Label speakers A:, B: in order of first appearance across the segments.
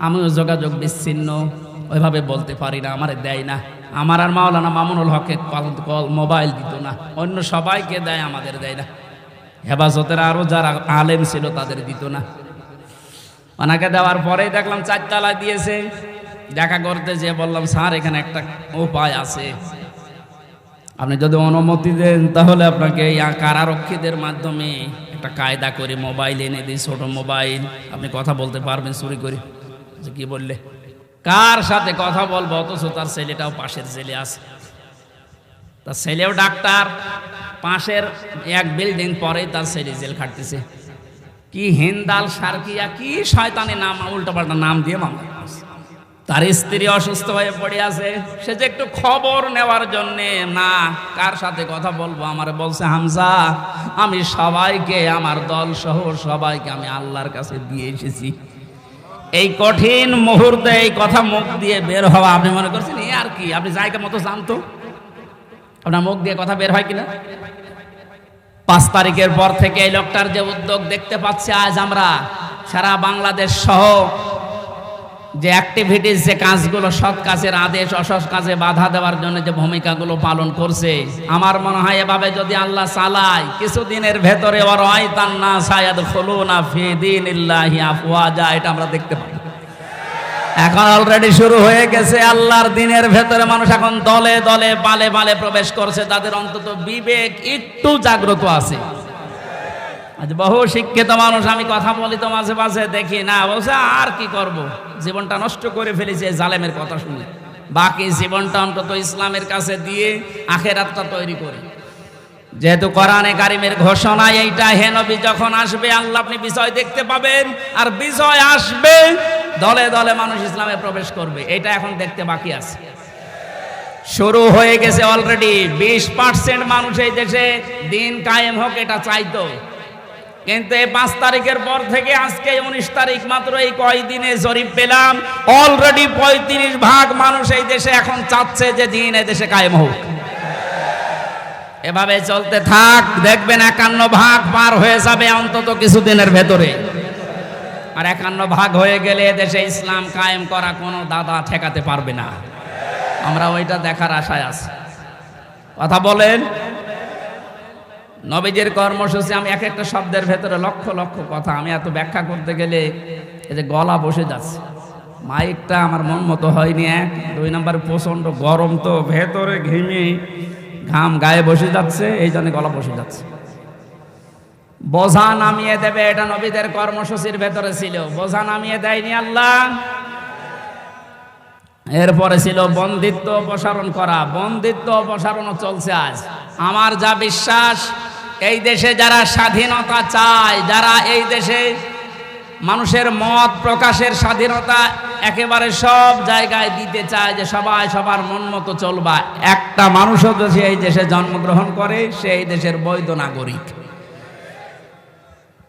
A: আমিও যোগাযোগ বিচ্ছিন্ন। ওইভাবে বলতে পারি না, আমার দেয় না। আমার আর মাওলানা মামুনুল হকে কল কল, মোবাইল দিত না। অন্য সবাইকে দেয়, আমাদের দেয় না। হেফাজতের আরও যারা আলেম ছিল, তাদের দিত না। ওনাকে দেওয়ার পরেই দেখলাম চারতলা দিয়েছে। দেখা করতে যে বললাম, স্যার, এখানে একটা উপায় আছে। আপনি যদি অনুমতি দেন, তাহলে আপনাকে কারারক্ষীদের মাধ্যমে একটা কায়দা করে মোবাইল এনে দিই, ছোটো মোবাইল। আপনি কথা বলতে পারবেন, চুরি করে। যে কি বললে? কার সাথে কথা বলব? অথচ তার ছেলেটাও পাশের ছেলে আছে। তার ছেলেও ডাক্তার। পাশের এক বিল্ডিং পরেই তার ছেলে জেল খাটতেছে। কি হিন্দাল সারকিয়া, কি শয়তানি নাম উল্টোপাল্টা নাম দিয়ে মামলা তার স্ত্রী অসুস্থ হয়ে পড়ে আছে। সে যে একটু খবর নেওয়ার জন্যে, না, কার সাথে কথা বলব? আমার বলছে, হামজা, আমি সবাইকে, আমার দল সহ সবাইকে আমি আল্লাহর কাছে দিয়ে এসেছি। এই কঠিন মুহূর্তে এই কথা মুখ দিয়ে বের হওয়া, আপনি মনে করছেন এই আর কি? আপনি জায়গা মতো জানতো? আপনার মুখ দিয়ে কথা বের হয় কিনা? পাঁচ তারিখের পর থেকে এই লোকটার যে উদ্যোগ দেখতে পাচ্ছি আজ আমরা, সারা বাংলাদেশ সহ যে অ্যাক্টিভিটিস যে কাজগুলো, সৎ কাজের আদেশ, অসৎ কাজে বাধা দেওয়ার জন্য যে ভূমিকাগুলো পালন করছে। আমার মনে হয় এভাবে যদি আল্লাহ চালায়, কিছুদিনের ভেতরে না এটা আমরা দেখতে পাই এখন অলরেডি শুরু হয়ে গেছে আল্লাহর দিনের ভেতরে মানুষ এখন দলে দলে পালে পালে প্রবেশ করছে তাদের অন্তত বিবেক একটু জাগ্রত আছে। আজ বহু শিক্ষিত মানুষ, আমি কথা বলি তো মাঝে মাঝে, দেখি না, বলছে, আর কি করব? জীবনটা নষ্ট করে ফেলেছে জালেমের কথা শুনে। বাকি জীবনটা অন্তত ইসলামের কাছে দিয়ে আখেরাতটা তৈরি করে। যেহেতু কোরআনে কারিমের ঘোষণা এইটা, হে নবী, যখন আসবে, আল্লাহ আপনি বিষয় দেখতে পাবেন, আর বিষয় আসবে, দলে দলে মানুষ ইসলামে প্রবেশ করবে। এটা এখন দেখতে বাকি আছে। শুরু হয়ে গেছে অলরেডি বিশ পার্সেন্ট মানুষ এই দেশে দিন কায়েম হোক, এটা চাইতো। কিন্তু এই পাঁচ তারিখের পর থেকে আজকে উনিশ তারিখ মাত্র এই কয়দিনে জরিপ পেলাম। অলরেডি পঁয়ত্রিশ ভাগ মানুষ এই দেশে এখন চাচ্ছে যে দিন এই দেশে কায়েম হোক। এভাবে চলতে থাক, দেখবেন একান্ন ভাগ পার হয়ে যাবে অন্তত কিছুদিনের ভেতরে। আর একান্ন ভাগ হয়ে গেলে দেশে ইসলাম কায়েম করা কোনো দাদা ঠেকাতে পারবে না। আমরা ওইটা দেখার আশায় আছি। কথা বলেন নবীজের কর্মসূচি, আমি এক একটা শব্দের ভেতরে লক্ষ লক্ষ কথা। আমি এত ব্যাখ্যা করতে গেলে এই যে গলা বসে যাচ্ছে। মাইকটা আমার মন মতো হয়নি, এক, দুই নম্বর, প্রচণ্ড গরম তো, ভেতরে ঘেমে ঘাম গায়ে বসে যাচ্ছে, এই জন্য গলা বসে যাচ্ছে। বোঝা নামিয়ে দেবে, এটা নবীদের কর্মসূচির ভেতরে ছিল। বোঝা নামিয়ে দেয়নি আল্লাহ। এরপরে ছিল বন্দিত্ব অপসারণ করা। বন্দিত্ব অপসারণও চলছে আজ। আমার যা বিশ্বাস এই দেশে যারা স্বাধীনতা চায়, যারা এই দেশে মানুষের মত প্রকাশের স্বাধীনতা একেবারে সব জায়গায় দিতে চায় যে সবাই সবার মন মতো চলবা। একটা মানুষও যদি এই দেশে জন্মগ্রহণ করে, সে এই দেশের বৈধ নাগরিক।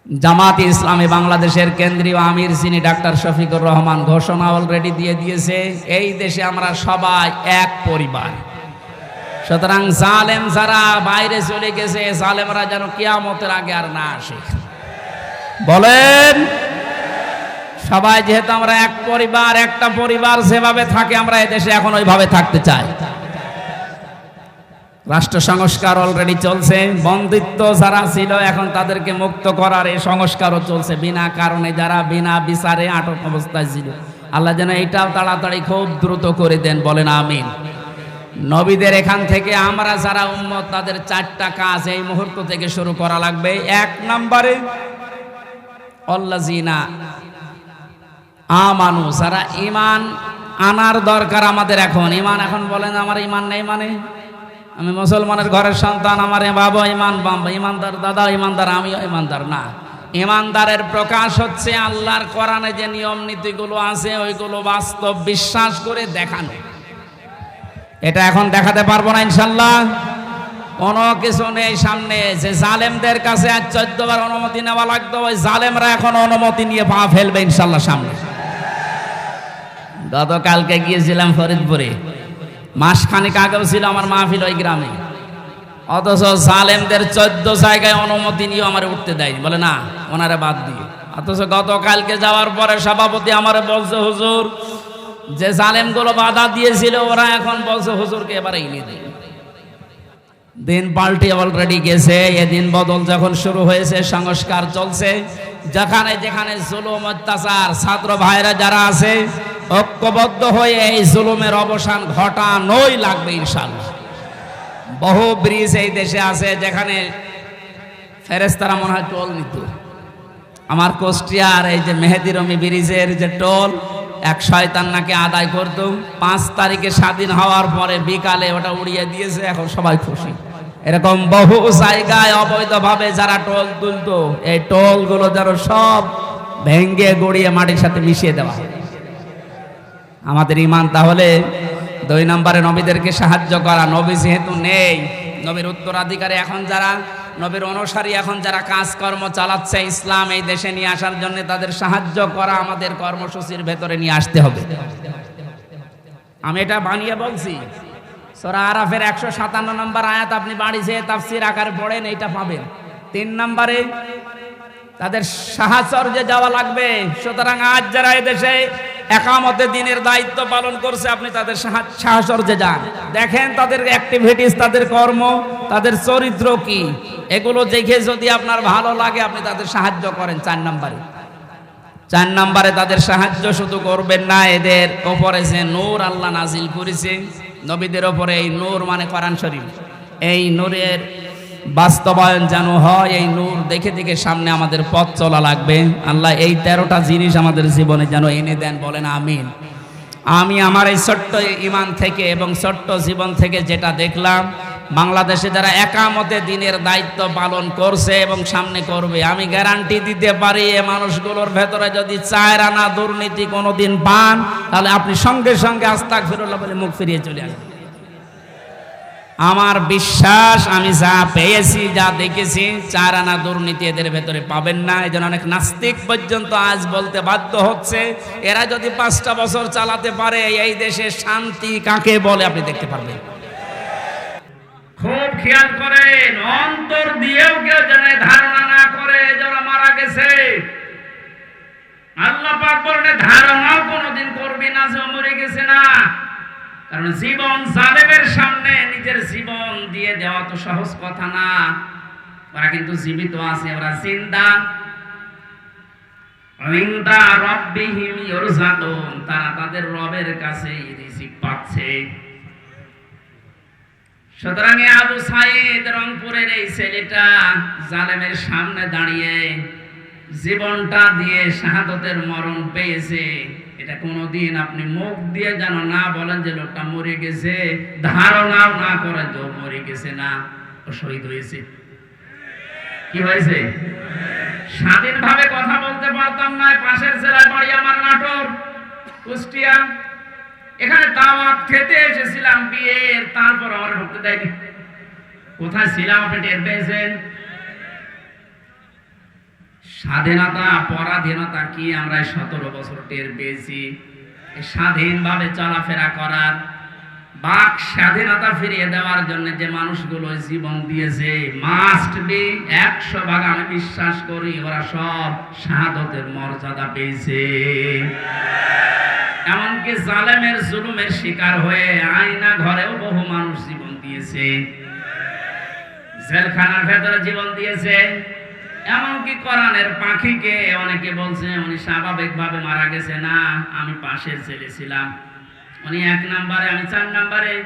A: জামাত ইসলামী বাংলাদেশের কেন্দ্রীয় আমির সিনি ডাক্তার শফিকুর রহমান ঘোষণা অলরেডি দিয়ে দিয়েছে, এই দেশে আমরা সবাই এক পরিবার। সুতরাং জালেম যারা বাইরে চলে গেছে, জালেমরা যেন কিয়ামতের আগে আর না আসে। বলেন, সবাই যেহেতু আমরা এক পরিবার, একটা পরিবার যেভাবে থাকে, আমরা এদেশে এখন ওইভাবে থাকতে চাই। রাষ্ট্র সংস্কার অলরেডি চলছে, বন্দিত্ব যারা ছিল, এখন তাদেরকে মুক্ত করার এই সংস্কারও চলছে, বিনা কারণে যারা বিনা বিচারে আটক অবস্থায় ছিল। আল্লাহ যেন এইটাও তাড়াতাড়ি খুব দ্রুত করে দেন, বলেন আমিন। নবীদের এখান থেকে আমরা যারা উম্মত, তাদের চারটা কাজ এই মুহূর্ত থেকে শুরু করা লাগবে। এক নম্বরে অল্লাজিনা আমানু, যারা ইমান আনার দরকার আমাদের এখন। ইমান এখন বলেন, আমার ইমান নেই মানে? আমি মুসলমানের ঘরের সন্তান, আমার বাবা ইমান বাবা ইমানদার দাদা ইমানদার আমিও ইমানদার না। ইমানদারের প্রকাশ হচ্ছে আল্লাহর কোরআনে যে নিয়ম নীতিগুলো আছে, ওইগুলো বাস্তব বিশ্বাস করে দেখানো। এটা এখন দেখাতে পারব না ইনশাল্লাহ। কোনো কিছু নেই সামনে। যে জালেমদের কাছে আজ চোদ্দবার অনুমতি নেওয়া লাগতো, ওই জালেমরা এখন অনুমতি নিয়ে পা ফেলবে ইনশাল্লাহ সামনে। গতকালকে গিয়েছিলাম ফরিদপুরে। মাসখানেক আগেও ছিল আমার মাহফিল ওই গ্রামে। অথচ জালেমদের চোদ্দ জায়গায় অনুমতি নিয়ে আমার উঠতে দেয়নি। বলে না, ওনারে বাদ দিয়ে। অথচ গতকালকে যাওয়ার পরে সভাপতি আমার বলছে, হুজুর যে জালেমগুলো বাধা দিয়েছিল, ওরা এখন বলছে, হুজুরকে এবারে এনে দিই দিন পাল্টে অলরেডি গেছে। এদিন বদল যখন শুরু হয়েছে, সংস্কার চলছে। যেখানে যেখানে জুলুম, অত্যাচার, ছাত্র ভাইরা যারা আছে, ঐক্যবদ্ধ হয়ে এই জুলুমের অবসান ঘটানোই লাগবে ইনশাল্লাহ বহু ব্রিজ এই দেশে আছে, যেখানে ফেরেস্তারা মনে হয় টোল নিত। আমার কোষ্টিয়ার এই যে মেহেদি রমি ব্রিজের যে টোল এক শয়তান নাকি আদায় করতো। পাঁচ তারিখে স্বাধীন হওয়ার পরে বিকালে ওটা উড়িয়ে দিয়েছে, এখন সবাই খুশি। এরকম বহু জায়গায় অবৈধভাবে যারা টোল তুলতো, এই টোলগুলো যেন সব ভেঙ্গে গড়িয়ে মাটির সাথে মিশিয়ে দেওয়া আমাদের ইমান তাহলে দুই নম্বরে নবীদেরকে সাহায্য করা। নবী যেহেতু নেই, নবীর উত্তরাধিকারী এখন যারা নবীর অনুসারী এখন যারা কাজকর্ম চালাচ্ছে ইসলাম এই দেশে নিয়ে আসার জন্য তাদের সাহায্য করা আমাদের কর্মসূচির ভেতরে নিয়ে আসতে হবে। আমি এটা বানিয়ে বলছি। সোরা আরাফের একশো সাতান্ন নম্বর আয়াত আপনি বাড়ি যেয়ে তাফসির আকারে পড়েন, এইটা পাবেন। তিন নম্বরে, তাদের সাহাচর্যে যাওয়া লাগবে। সুতরাং আজ যারা এদেশে একামতে দিনের দায়িত্ব পালন করছে, আপনি তাদের সাহা- সাহচর্যে যান। দেখেন তাদের অ্যাক্টিভিটিস তাদের কর্ম, তাদের চরিত্র কি? এগুলো দেখে যদি আপনার ভালো লাগে, আপনি তাদের সাহায্য করেন চার নম্বরে। চার নম্বরে তাদের সাহায্য শুধু করবেন না, এদের ওপরে যে নূর আল্লাহ নাজিল করেছে, নবীদের ওপরে এই নূর মানে কোরআন শরীফ। এই নূরের বাস্তবায়ন যেন হয়, এই নূর দেখে দেখে সামনে আমাদের পথ চলা লাগবে। আল্লাহ এই তেরোটা জিনিস আমাদের জীবনে যেন এনে দেন, বলেন আমিন। আমি আমার এই ছোট্ট ইমান থেকে এবং ছোট্ট জীবন থেকে যেটা দেখলাম, বাংলাদেশে যারা একামতে দিনের দায়িত্ব পালন করছে এবং সামনে করবে, আমি গ্যারান্টি দিতে পারি এ মানুষগুলোর ভেতরে যদি চায় আনা দুর্নীতি কোনোদিন পান, তাহলে আপনি সঙ্গে সঙ্গে আস্তাক ফিরুল্লাহ বলে মুখ ফিরিয়ে চলে আসবেন। আমার বিশ্বাস, আমি যা পেয়েছি, যা দেখেছি, চার আনা দুর্নীতি এদের ভেতরে পাবেন না। এই অনেক নাস্তিক পর্যন্ত আজ বলতে বাধ্য হচ্ছে, এরা যদি পাঁচটা বছর চালাতে পারে, এই দেশে শান্তি কাকে বলে আপনি দেখতে পারবেন? খুব খেয়াল করেন, অন্তর দিয়েও কেউ যেন ধারণা না করে যারা মারা গেছে। আল্লাহ পাক বলেন ধারণাও কোনোদিন করবি না যে মরে গেছে না। কারণ জীবন জালেমের সামনে নিজের জীবন দিয়ে দেওয়া তো সহজ কথা না। ওরা কিন্তু জীবিত আছে, ওরা জিন্দা। তারা তাদের রবের কাছে পাচ্ছে। সুতরাং আবু সাইদ রংপুরের এই ছেলেটা জালেমের সামনে দাঁড়িয়ে জীবনটা দিয়ে শাহাদতের মরণ পেয়েছে। এটা কোনোদিন আপনি মুখ দিয়ে যেন না বলেন যে লোকটা মরে গেছে। ধারণাও না করেন যে মরে গেছে না, ও শহীদ হয়েছে। কি হয়েছে? স্বাধীনভাবে কথা বলতে পারতাম না, পাশের জেলায় বাড়ি আমার নাটোর, কুষ্টিয়া। এখানে দাওয়াত খেতে এসেছিলাম বিয়ের, তারপর আমার ঢুকতে দেয়নি। কোথায় ছিলাম আপনি টের পেয়েছেন? স্বাধীনতা, পরাধীনতা কি আমরা সতেরো বছর টের পেয়েছি। স্বাধীনভাবে চলাফেরা করার, বাক স্বাধীনতা ফিরিয়ে দেওয়ার জন্য যে মানুষগুলো জীবন দিয়েছে মাস্ট বি একশো ভাগ আমি বিশ্বাস করি ওরা সব শাহাদতের মর্যাদা পেয়েছে। এমনকি জালেমের জুলুমের শিকার হয়ে আয়না ঘরেও বহু মানুষ জীবন দিয়েছে। জেলখানার ভেতরে জীবন দিয়েছে। এমনকি কোরআনের পাখিকে অনেকে বলছে উনি স্বাভাবিকভাবে মারা গেছে। না, আমি পাশে জেলে ছিলাম। উনি এক নাম্বারে, আমি চার নাম্বারে।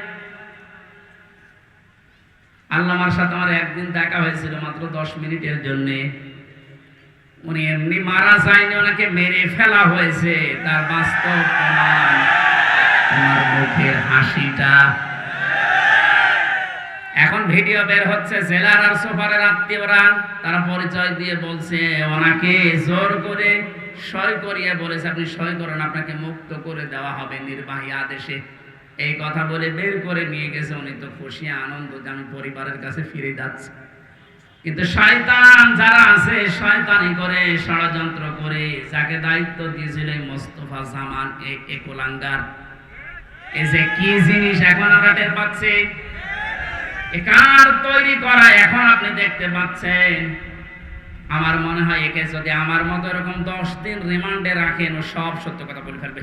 A: আল্লামার সাথে আমার একদিন দেখা হয়েছিল মাত্র দশ মিনিটের জন্য। উনি এমনি মারা যায়নি, ওনাকে মেরে ফেলা হয়েছে। তার বাস্তব প্রমাণ ওনার মুখের হাসিটা। এখন ভিডিও বের হচ্ছে জেলার আর সোফারের আত্মীয়রা, তারা পরিচয় দিয়ে বলছে, ওনাকে জোর করে সই করিয়ে বলেছে, আপনি সই করেন, আপনাকে মুক্ত করে দেওয়া হবে নির্বাহী আদেশে। এই কথা বলে বের করে নিয়ে গেছে, উনি তো খুশি, আনন্দ যে আমি পরিবারের কাছে ফিরে যাচ্ছি। কিন্তু শয়তান যারা আছে, শয়তানি করে, ষড়যন্ত্র করে, যাকে দায়িত্ব দিয়েছিল এই মোস্তফা জামান এ- এ কোলাঙ্গার এই যে কি জিনিস এখন আমরা টের পাচ্ছি? এ কার তৈরি করা এখন আপনি দেখতে পাচ্ছেন। আমার মনে হয় একে যদি আমার মতো এরকম দশ দিন রিমান্ডে রাখেন, ও সব সত্য কথা বলে ফেলবে।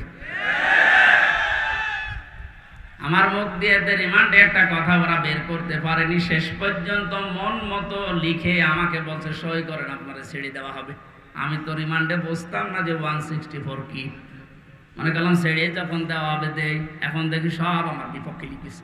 A: আমার মুখ দিয়ে রিমান্ডে একটা কথা ওরা বের করতে পারেনি, শেষ পর্যন্ত মন মতো লিখে আমাকে বলছে, সই করেন, আপনারা ছেড়ে দেওয়া হবে। আমি তো রিমান্ডে বসতাম না যে ওয়ান সিক্সটি ফোর কি। মনে করলাম ছেড়ে যখন দেওয়া হবে দেয় এখন দেখি সব আমার বিপক্ষে লিখেছে।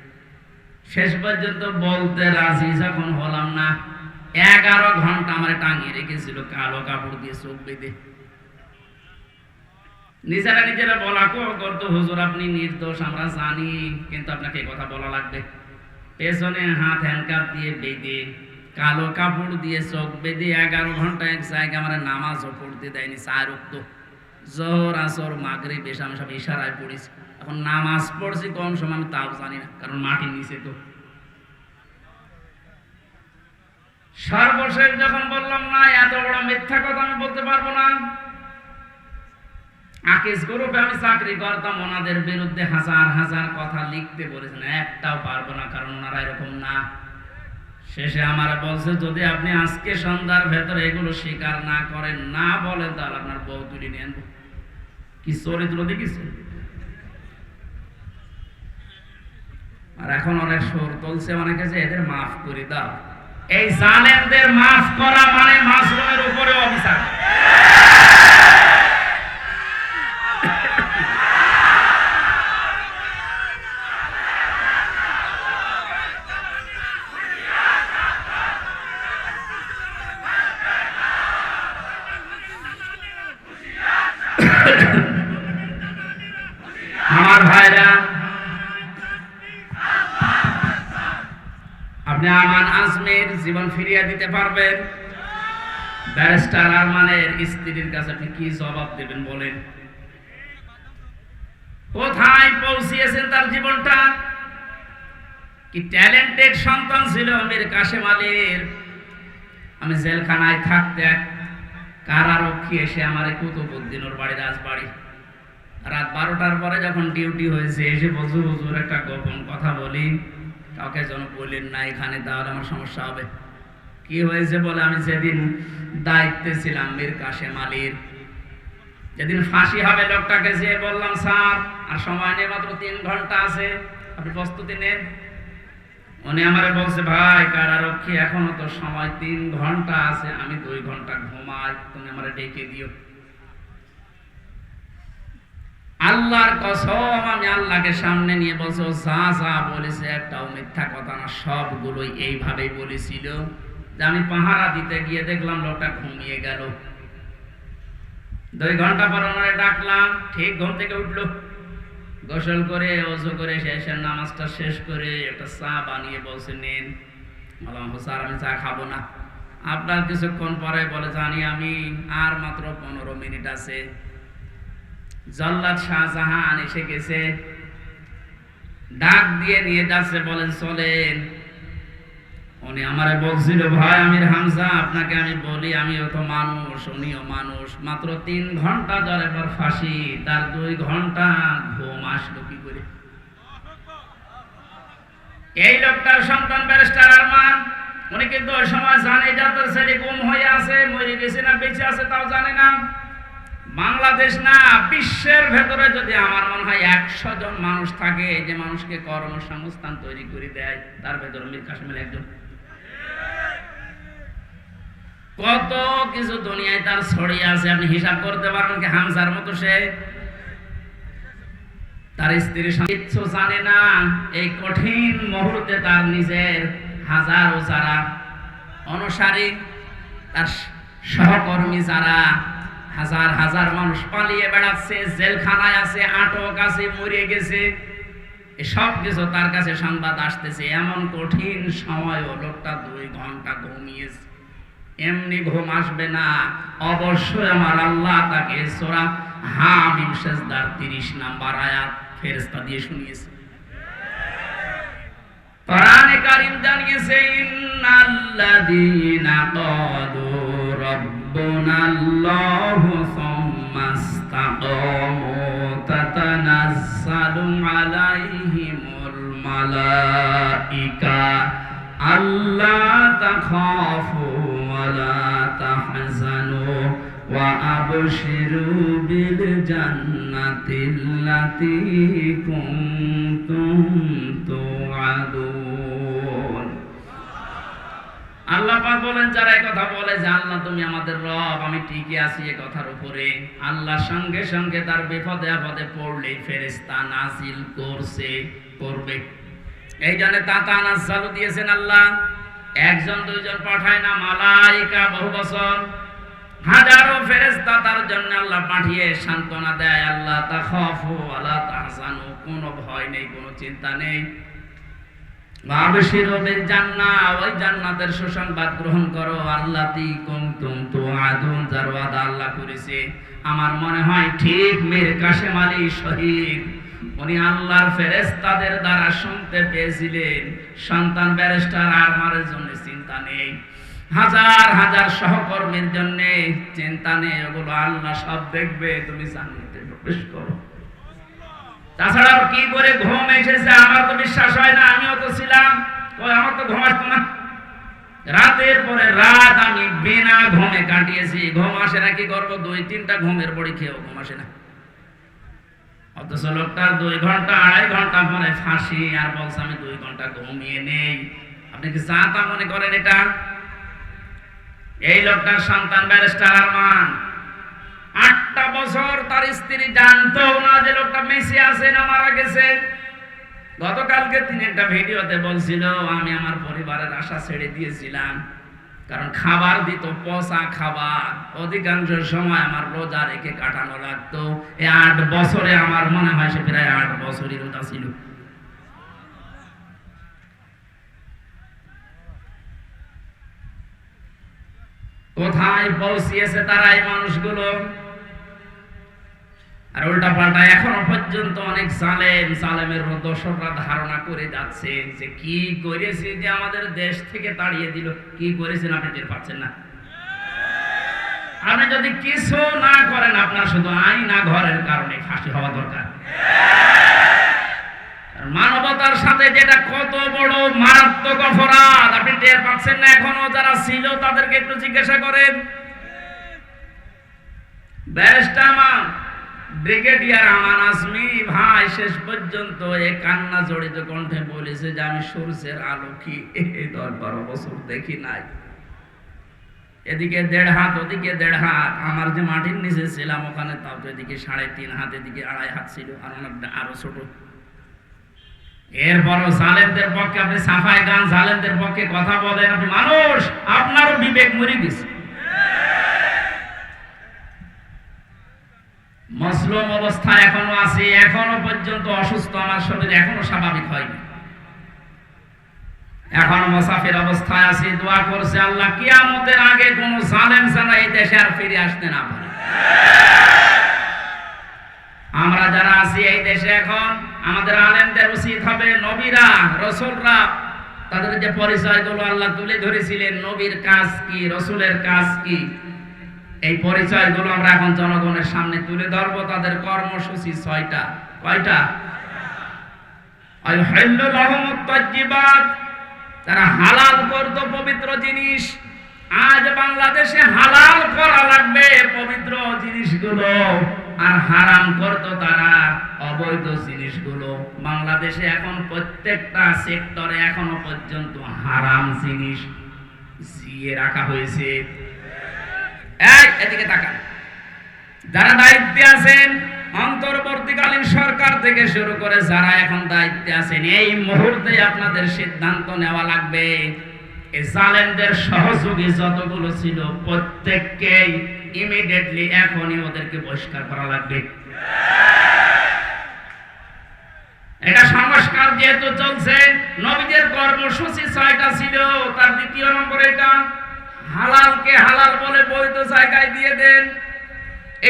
A: শেষ পর্যন্ত বলতে রাজি যখন হলাম না, এগারো ঘণ্টা আমার টাঙিয়ে রেখেছিল কালো কাপড় দিয়ে চোখ বেঁধে। নিজেরা নিজেরা বলা করতো হুজুর, আপনি নির্দোষ, আমরা জানি, কিন্তু আপনাকে কথা বলা লাগবে। পেছনে হাত হ্যান্ডকাপ দিয়ে বেঁধে, কালো কাপড় দিয়ে চোখ বেঁধে এগারো ঘণ্টা এক জায়গায় আমার নামাজও পড়তে দেয়নি, চার উক্ত জোহর, আসর মাগরে বেশ আমি সব ইশারায় পড়েছি। এখন নামাজ পড়ছি কম সময়, আমি তাও জানি না, কারণ মাটির নিচে তো। সর্বশেষ যখন বললাম, না, এত বড় মিথ্যা কথা আমি বলতে পারব না। আকিস গ্রুপে আমি চাকরি করতাম, ওনাদের বিরুদ্ধে হাজার হাজার কথা লিখতে বলেছেন, একটাও পারব না, কারণ ওনারা এরকম না। শেষে আমার বলছে, যদি আপনি আজকে সন্ধ্যার ভেতরে এগুলো স্বীকার না করেন, না বলেন, তাহলে আপনার বউ তুলি আনব। কি চরিত্র দেখিছেন? আর এখন অনেক সুর তুলছে অনেকে যে এদের মাফ করে দাও। এই জালেমদের মাফ করা মানে মাসরুমের উপরে অভিশাপ আপনি আমান আজমের জীবন ফিরিয়ে দিতে পারবেন ব্যারিস্টার আরমানের স্ত্রীর কাছে আপনি কি জবাব দেবেন বলেন? কোথায় পৌঁছিয়েছেন তার জীবনটা? কি ট্যালেন্টেড সন্তান ছিল আমির কাশেম আলীর? আমি জেলখানায় থাকতে এক কারারক্ষী এসে আমার কুতুবুদ্দিন ওর বাড়ি রাজবাড়ি। রাত বারোটার পরে যখন ডিউটি হয়েছে, এসে বলছো, হুজুর, একটা গোপন কথা বলি। কাউকে যেন বললেন, না, এখানে তাহলে আমার সমস্যা হবে। কি হয়েছে বলে আমি যেদিন দায়িত্বে ছিলাম মীর কাশেম আলীর, যেদিন ফাঁসি হবে লোকটাকে যেয়ে বললাম, স্যার, আর সময় নেই, মাত্র তিন ঘণ্টা আছে, আপনি প্রস্তুতি নেন। উনি আমারে বলছে, ভাই, কারারক্ষী, এখনও তো সময় তিন ঘণ্টা আছে, আমি দুই ঘণ্টা ঘুমাই, তুমি আমার ডেকে দিও। আল্লাহর কসম, আমি আল্লাহকে সামনে নিয়ে বলছো যা যা বলেছে একটাও মিথ্যা কথা না, সবগুলোই এইভাবেই বলেছিল। যে আমি পাহারা দিতে গিয়ে দেখলাম লোকটা ঘুমিয়ে গেল। দুই ঘণ্টা পর ওনারে ডাকলাম, ঠিক ঘুম থেকে উঠল। গোসল করে, অজু করে শেষের নামাজটা শেষ করে একটা চা বানিয়ে বলছে, নেন। বললাম স্যার, আমি চা খাব না। আপনার কিছুক্ষণ পরে বলে, জানি আমি আর মাত্র পনেরো মিনিট আছে। জল্লাদ শাহজাহান এসে গেছে। ডাক দিয়ে নিয়ে যাচ্ছে, বলেন, চলেন। উনি আমারে বলছিল, ভাই, আমির হামজা, আপনাকে আমি বলি, আমিও তো মানুষ, উনিও মানুষ। মাত্র তিন ঘণ্টা ধরে পর ফাঁসি, তার দুই ঘণ্টা ঘুম আসলো কি করে? এই লোকটার সন্তান ব্যারিস্টার আরমান, উনি কিন্তু ওই সময় জানে যে তার ছেলে গুম হয়ে আছে, মরে গেছে না বেঁচে আছে তাও জানে না। বাংলাদেশ না, বিশ্বের ভেতরে যদি আমার মনে হয় একশো জন মানুষ থাকে যে মানুষকে কর্মসংস্থান তৈরি করে দেয়, তার ভেতরে মীর কাসিমের একজন। কত কিছু দুনিয়ায় তার ছড়িয়ে আছে, আপনি হিসাব করতে পারবেন কি হামসার মতো সে? তার স্ত্রী কিচ্ছু জানে না, এই কঠিন মুহূর্তে তার নিজের হাজারো যারা অনুসারী, তার সহকর্মী যারা হাজার হাজার মানুষ পালিয়ে বেড়াচ্ছে, জেলখানায় আছে, আটক আছে, মরে গেছে। সব কিছু তার কাছে সংবাদ আসতেছে। এমন কঠিন সময় লোকটা দুই ঘণ্টা ঘুমিয়েছে। এমনি ঘুম আসবে না। অবশ্যই আমার আল্লাহ তাকে সোরা হামিম সেজদার তিরিশ নাম্বার আয়াত ফেরস্তা দিয়ে শুনিয়েছে। কোরআনে কারীম জানিয়েছে, ইন্নাল্লাযীনা ক্বালু রাব্বুনাল্লাহু সুম্মা ইসতাকামু তাতানাজ্জালু আলাইহিমুল মালাইকা আল্লা তাখাফু ওয়া তাহজানু ওয়া আবশিরু বিল জান্নাতিল্লাতী কুনতুম তুহাদুন আল্লাহ বলেন, যারা কথা বলে যে তুমি আমাদের রব, আমি ঠিকই আছি এই কথার উপরে। আল্লাহ সঙ্গে সঙ্গে তার বিপদে আপদে পড়লেই ফেরেশতা নাজিল করছে, করবে। এই জন্য তাতা নাজালু দিয়েছেন আল্লাহ, একজন, দুইজন পাঠায় না, মালাইকা বহু বছর। হাজারো ফেরেস্তা তার জন্য আল্লাহ পাঠিয়ে সান্ত্বনা দেয়, আল্লাহ তা খফ আল্লাহ তাহসানু কোনো ভয় নেই, কোনো চিন্তা নেই। আমার মনে হয় ঠিক মীর কাশেম আলী শহীদ, উনি আল্লাহর দ্বারা শুনতে পেয়েছিলেন। সন্তান ব্যারিস্টার আরমারের জন্য চিন্তা নেই। হাজার হাজার সহকর্মীর জন্য চিন্তা নেই। ওগুলো আল্লাহ সব দেখবে, তুমি জান্নাতে প্রবেশ করো। তাছাড়া কি করে ঘুম এসেছে? আমার তো বিশ্বাস হয় না, আমিও তো ছিলাম। আমার তো ঘুম আসতো না। রাতের পরে রাত আমি বিনা ঘুমে কাটিয়েছি। ঘুম আসে না, কি করব? দুই, তিনটা ঘুমের বড়ি খেয়েও ঘুম আসে না। অথচ লোকটার দুই ঘণ্টা, আড়াই ঘণ্টা পরে ফাঁসি আর বলছে, আমি দুই ঘণ্টা ঘুমিয়ে নেই। আপনি কি চা তা মনে করেন এটা? এই লোকটার সন্তান ব্যারিস্টার আরমান। আটটা বছর তার স্ত্রী জানতো না যে লোকটা মেসি আছে না মারা গেছে। গতকালকে তিনি একটা ভিডিওতে বলছিল, আমি আমার পরিবারের আশা ছেড়ে দিয়েছিলাম, কারণ খাবার দিত, পচা খাবার। অধিকাংশ সময় আমার রোজা রেখে কাটানো লাগতো। এই আট বছরে আমার মনে হয় সে প্রায় আট বছরই রোজা ছিল। কোথায় পৌঁছিয়েছে তারা এই মানুষগুলো? আর উল্টা পাল্টা এখনও পর্যন্ত অনেক জালেম, জালেমের দর্শকরা ধারণা করে যাচ্ছে যে কি করেছে যে আমাদের দেশ থেকে তাড়িয়ে দিল। কি করেছেন আপনি টের পাচ্ছেন না? আপনি যদি কিছু না করেন, আপনার শুধু আইনা ঘরের কারণে ফাঁসি হওয়া দরকার। মানবতার সাথে যেটা কত বড় মারাত্মক অপরাধ, আপনি টের পাচ্ছেন না এখনও যারা ছিল তাদেরকে একটু জিজ্ঞাসা করেন। ব্যারিস্টার ব্রিগেডিয়ার আমান আসমি ভাই শেষ পর্যন্ত এই কান্না জড়িত কণ্ঠে বলেছে যে আমি সূর্যের আলো কি দশ বারো বছর দেখি নাই। এদিকে দেড় হাত, ওদিকে দেড় হাত। আমার যে মাটির নিচে ছিলাম, ওখানে তাও তো এদিকে সাড়ে তিন হাত, এদিকে আড়াই হাত ছিল আর অনেকটা আরও ছোট। এরপরও জালেমদের পক্ষে আপনি সাফাই গান জালেমদের পক্ষে কথা বলেন, আপনি মানুষ, আপনারও বিবেক মরে গেছে। মসলুম অবস্থা এখনও আছে, এখনও পর্যন্ত অসুস্থ আমার শরীর এখনও স্বাভাবিক হয়নি। এখনও মুসাফির অবস্থায় আছি, দোয়া করছে আল্লাহ, কিয়ামতের আগে কোন জালেম ছাড়া এই দেশে আর ফিরে আসতে না পারে। আমরা যারা আছি এই দেশে এখন, আমাদের আলেমদের উচিত হবে নবীরা, রসুলরা, তাদের যে পরিচয় পরিচয়গুলো আল্লাহ তুলে ধরেছিলেন, নবীর কাজ কি, রসুলের কাজ কি এই পরিচয়গুলো আমরা এখন জনগণের সামনে তুলে ধরবো। তাদের কর্মসূচি ছয়টা। কয়টা? তারা হালাল করত পবিত্র জিনিস। আজ বাংলাদেশে হালাল করা লাগবে পবিত্র জিনিসগুলো। আর হারাম করত তারা অবৈধ জিনিসগুলো। বাংলাদেশে এখন প্রত্যেকটা সেক্টরে এখনও পর্যন্ত হারাম জিনিস জিয়ে রাখা হয়েছে। এই এদিকে তাকান। যারা দায়িত্বে আছেন, অন্তর্বর্তীকালীন সরকার থেকে শুরু করে যারা এখন দায়িত্বে আছেন, এই মুহূর্তে আপনাদের সিদ্ধান্ত নেওয়া লাগবে। জালেমদের সহযোগী যতগুলো ছিল, প্রত্যেককেই ইমিডিয়েটলি এখনই ওদেরকে বহিষ্কার করা লাগবে। এটা সংস্কার যেহেতু চলছে, নবীদের কর্মসূচি ছয়টা ছিল, তার দ্বিতীয় নম্বর এটা, হালাল বলে বৈধ জায়গায় দিয়ে দেন।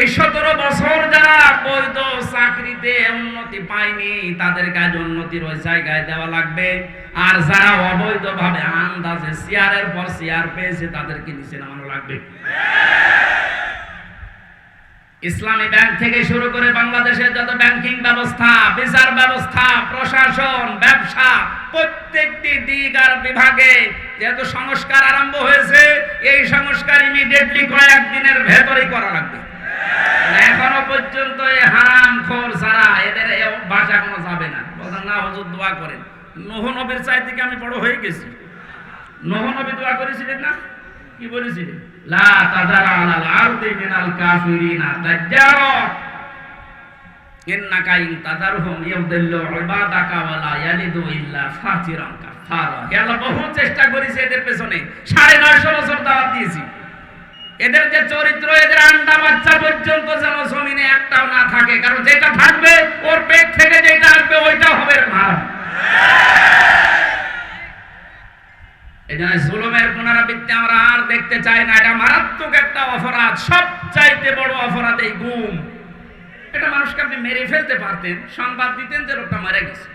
A: এই সতেরো বছর যারা বৈধ চাকরিতে উন্নতি পায়নি, তাদের কাজ উন্নতির ওই জায়গায় দেওয়া লাগবে। আর যারা অবৈধ ভাবে আন্দাজে চেয়ারের পর চেয়ার পেয়েছে, তাদেরকে নিচে নামানো লাগবে। ইসলামী ব্যাংক থেকে শুরু করে বাংলাদেশের যত ব্যাংকিং ব্যবস্থা, বিচার ব্যবস্থা, প্রশাসন, ব্যবসা, প্রত্যেকটি দিক আর বিভাগে যেহেতু সংস্কার আরম্ভ হয়েছে, এই সংস্কার ইমিডিয়েটলি কয়েকদিনের ভেতরেই করা লাগবে। এখনও পর্যন্ত হারাম খোর ছাড়া এদের ভাষা কোনো যাবে না। না দোয়া করেন। নবীর আমি বড় হয়ে গেছি। নবী দোয়া করেছিলেন না? কি বলেছিলেন? লা তাদারা আলাল আরদি মিনাল কাফিরিনা তাজ্জারা ইন্নাকা ইন তাদারহুম ইউদিল্লু ইবাদাকা ইয়ালিদু ইল্লা আল্লাহ বহু চেষ্টা করেছি এদের পেছনে। সাড়ে নয়শো বছর দিয়েছি। এদের যে চরিত্র, এদের আন্ডা বাচ্চা পর্যন্ত যেন জমিনে একটাও না থাকে। কারণ যেটা থাকবে, ওর পেট থেকে যেটা আসবে, ওইটা হবে আর দেখতে চাই না। এটা মারাত্মক একটা অপরাধ বড় অপরাধ এই এটা মানুষকে আপনি মেরে ফেলতে পারতেন, সংবাদ দিতেন যে লোকটা মারা গেছে।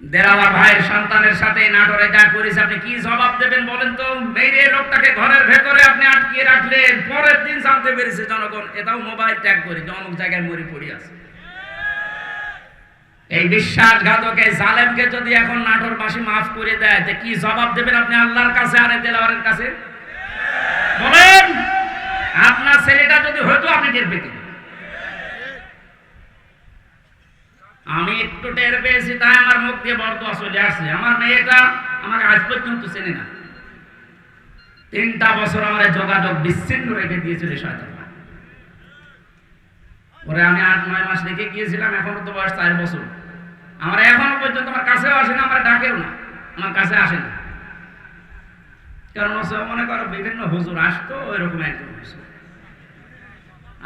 A: দেরাওয়ার ভাইয়ের সন্তানের সাথে নাটোরে যা করেছে। আপনি কি জবাব দেবেন বলেন তো? মেরে লোকটাকে ঘরের ভেতরে আপনি আটকিয়ে রাখলেন। পরের দিন জানতে পেরেছে জনগণ, এটাও মোবাইল ট্যাগ করে যে জায়গায় মরি পড়ে আছে। এই বিশ্বাসঘাতক, জালেমকে যদি এখন নাটোরবাসী মাফ করে দেয়, তো কি জবাব দেবেন আপনি আল্লাহর কাছে আর দেলাওয়ারের কাছে? বলেন, আপনার ছেলেটা যদি হয়তো আপনি টের পেতেন। আমি একটু টের পেয়েছি, তাই আমার মুখ দিয়ে বরদোয়া চলে আসছে। আমার মেয়েটা আমাকে আজ পর্যন্ত চেনে না। তিনটা বছর আমার যোগাযোগ বিচ্ছিন্ন রেখে দিয়েছিল ওরে আমি আট, নয় মাস রেখে গিয়েছিলাম, এখনও তো বয়স চার বছর। আমার এখনও পর্যন্ত আমার কাছেও আসে না, আমার ডাকেও না, আমার কাছে আসে না। কারণ মনে করো বিভিন্ন হুজুর আসতো, ওইরকম একজন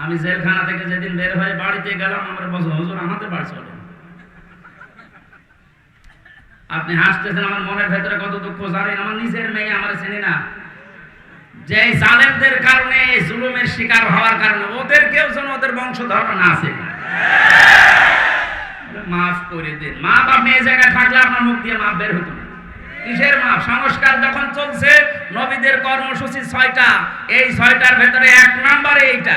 A: আমি জেলখানা থেকে যেদিন বের হয়ে বাড়িতে গেলাম, আমার বছর হুজুর আমাদের বাড়ি চলে আপনি হাসতেছেন, আমার মনের ভেতরে কত দুঃখ, জানেন? আমার নিজের মেয়ে আমার চেনে না। যে জালেমদের কারণে জুলুমের শিকার হওয়ার কারণে ওদের কেউ যেন ওদের বংশধর না আছে মাফ করে দেন। মা বা মেয়ে জায়গায় থাকলে আপনার মুখ দিয়ে মাপ বের হতো কিসের মাপ? সংস্কার যখন চলছে, নবীদের কর্মসূচি ছয়টা। এই ছয়টার ভেতরে এক নম্বরে এইটা।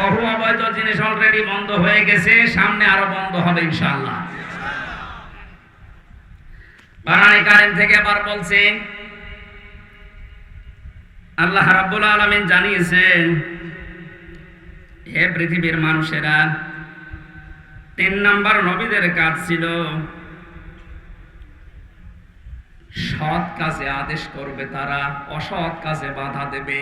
A: বহু অবৈধ জিনিস অলরেডি বন্ধ হয়ে গেছে, সামনে আরও বন্ধ হবে ইনশাআল্লাহ। বারানি কারেন থেকে আবার বলছে, আল্লাহ রাব্বুল আলামিন জানিয়েছেন, হে পৃথিবীর মানুষেরা, তিন নাম্বার নবীদের কাজ ছিল সৎ কাজে আদেশ করবে তারা, অসৎ কাজে বাধা দেবে।